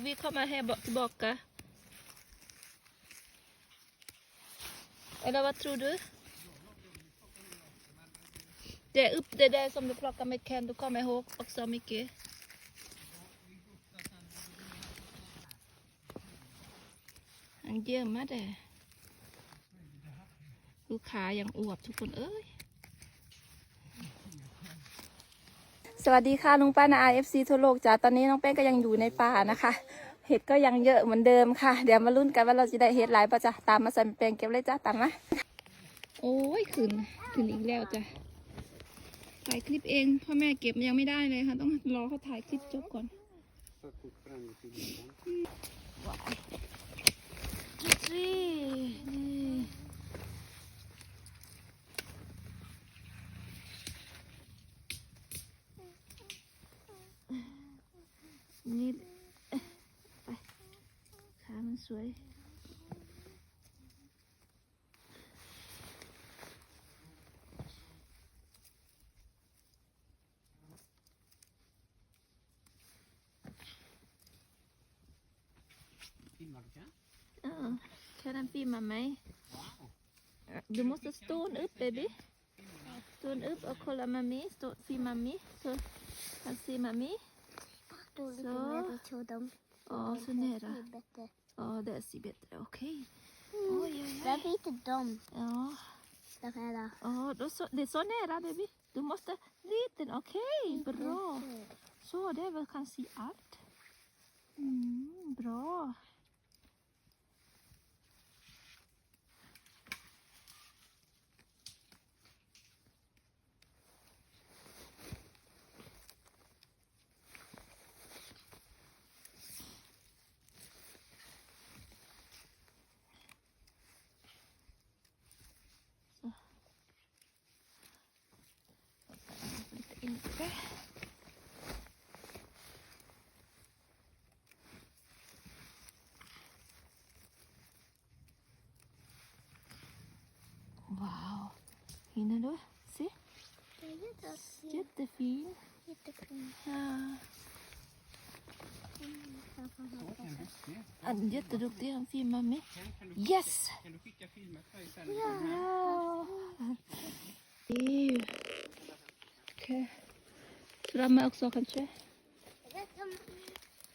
Vi kommer här bak- tillbaka. Eller vad tror du? Det är upp det där som du plockade med Ken, du kommer ihåg också mycket. Han gömmer det. ลูกค้ายังอวบทุกคนเอ้ย สวัสดีค่ะลุงป้านา IFC ทั่วโลกจ้าตอนนี้น้องแป้งก็ยังอยู่ในป่านะคะ เห็ดก็ยังเยอะเหมือนเดิมค่ะ เดี๋ยวมาลุ้นกันว่าเราจะได้เห็ดหลายปะจ้ะตามมาใส่แปลงเก็บเลยจ้าตามมาโอ้ยขึ้นขึ้นอีกแล้วจ้ะถ่ายคลิปเองพ่อแม่เก็บยังไม่ได้เลยค่ะ ต้องรอเขาถ่ายคลิปจบก่อน Så fort fram i tiden. ว้ายดูสินี่ นี่เอ๊ะไปขามันสวย Filmar du kan? Ja, kan den filma mig? Du måste stå upp baby. Stå upp och kolla mami. Stå, filma mig. Så kan se mami. Då Så. nära dem. Ja, så nära. Ja, det ser bättre. Okej. Oj, oj, Där oj. biter de. Ja, Där nära. ja då så, det är så nära baby. Du måste liten. Okej, bra. Så, det är väl kan se allt. Mm, bra. Jättefin. jättefin. Ja. Han är jätteduktig, han filmar med. Yes! kan du skicka filmer till mig sen? Ja. Ew. Okej. Så de är också kanske?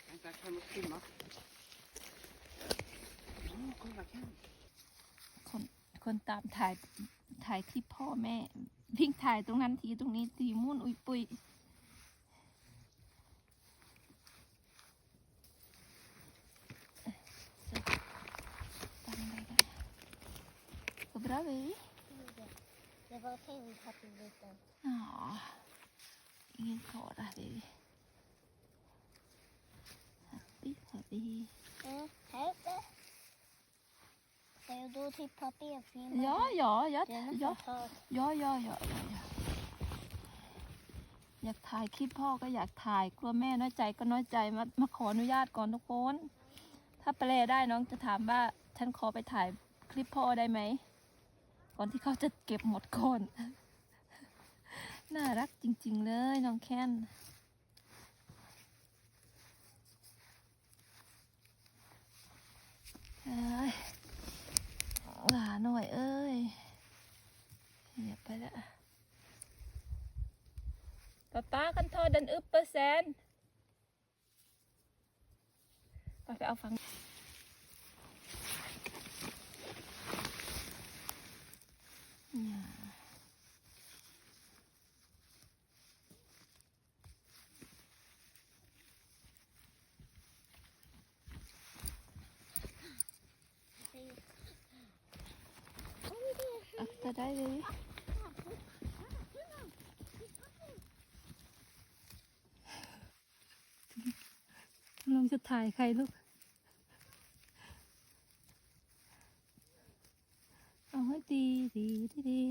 Vänta, kan du filma? คนคนตามถ่ายถ่ายคลิปพ่อแม่ วิ่งถ่ายตรงนั้นทีตรงนี้ทีมุ่นอุ้ยปุยบรนเวเดี๋ยวเราเพิ่งทับดูตันอ๋อยิงขอได้เบบี้ปิ๊ happy เอ๊ะ Säger du till pappa att filma? Ja, ja, ja, Det är ja. nästan klart. ย่อย่อย่อย่อย่ออยากถ่ายคลิปพ่อก็อยากถ่ายกลัวแม่น้อยใจก็น้อยใจมามาขออนุญาตก่อนทุกคนถ้าแปลได้น้องจะถามว่าฉันขอไปถ่ายคลิปพ่อได้ไหมก่อนที่เขาจะเก็บหมดก่อนน่ารักจริง ๆ เลยน้องแค้นเอ้ยหลาหน่อยเอ้ย เหยียบไปแล้วป๊าป๊ากันโทษดันอึปเปอร์เซ็นต์ไปไปเอาฟังเนี่ย akta dig baby ลองจะถ่ายใครลูก เอาให้ดีดีดีดี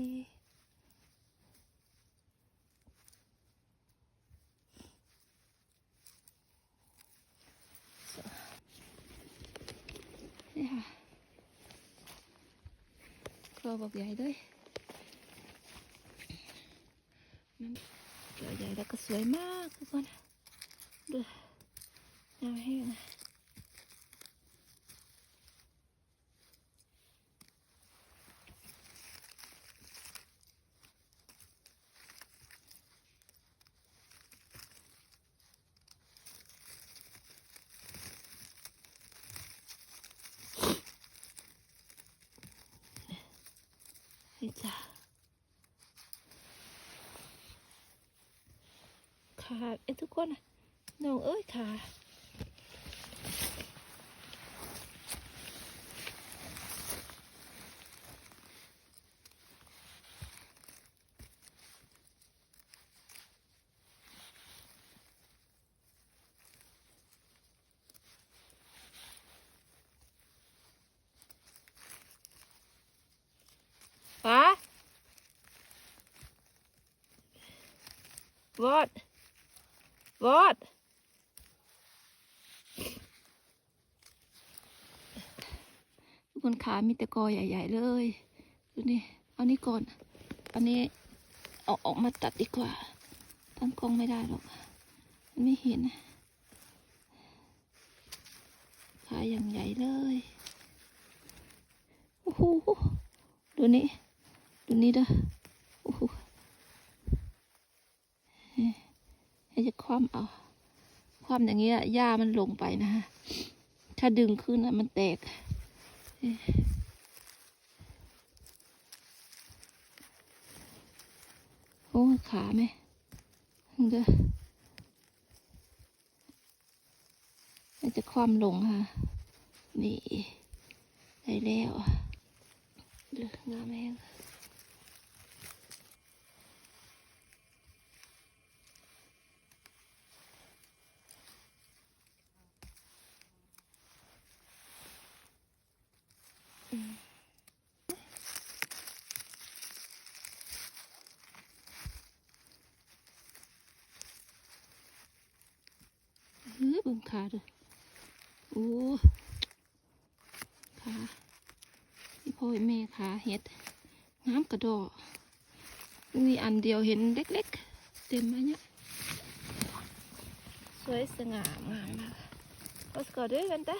นี่ค่ะครัวบอกใหญ่ด้วยนั่นครัวใหญ่แล้วก็สวยมากทุกคนดู น้ำแห้งนี่จ้าขาเอ้ทุกคนน้องเอ้ยขา What? What? ทุกคนขามีแต่กอใหญ่ ๆ เลย ดูนี่ เอานี่ก่อน อันนี้เอาออกมาตัดดีกว่า ตั้งกล้องไม่ได้หรอก มันไม่เห็น ขาอย่างใหญ่เลย โอ้โห ดูนี่ ดูนี่เด้อ โอ้โห ให้จะคว่ำเอาคว่ำอย่างเงี้ยหญ้ามันลงไปนะฮะถ้าดึงขึ้นอะมันแตกโอ้ขาไหมเด้อมันจะคว่ำลงค่ะ นี่ ได้แล้วเดืองามแห้ง ขาเด้อโอ้ขาพี่พ่อแม่ขาเห็ดน้ำกระดอกมีอันเดียวเห็นเล็กๆ เต็มมาเนี่ยสวยสง่างามมากก็สกอด้วยกันแต่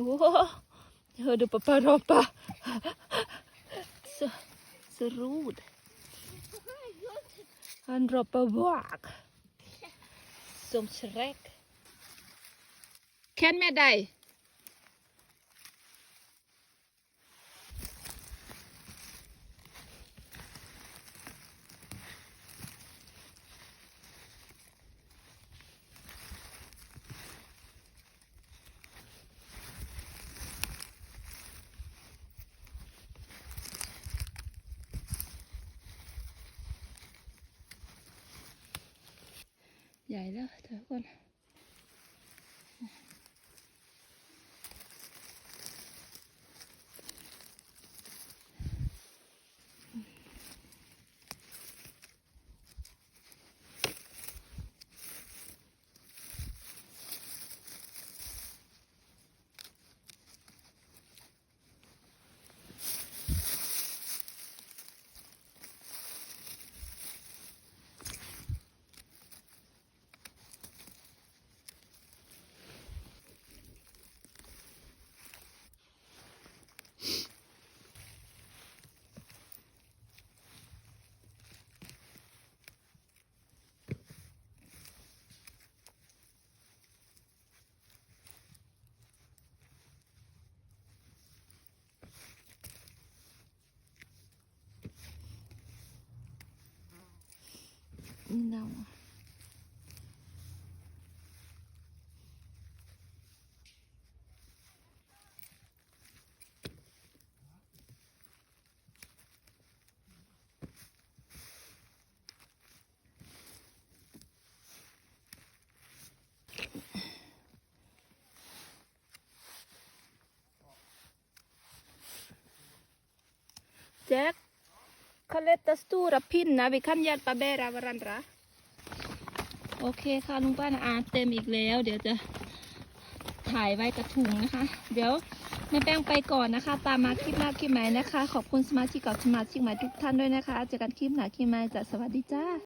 Åh, jag hörde pappa ropa. Så, så rod. Han ropar bak. Som skräck. Kan med dig. ใหญ่แล้วทุกคน จ็ค Kaletta stora pinnar, vi kan hjälpa bära varandra. โอเคค่ะลุงป้านะอาเต็มอีกแล้ว เดี๋ยวจะถ่ายไว้กระถุงนะคะ เดี๋ยวแม่แป้งไปก่อนนะคะ ตามมาคลิปหน้าคลิปใหม่นะคะ ขอบคุณสมาชิกเกับสมาชิกใหม่ทุกท่านด้วยนะคะ เจอกันคลิปหน้าคลิปใหม่จะสวัสดีจ้า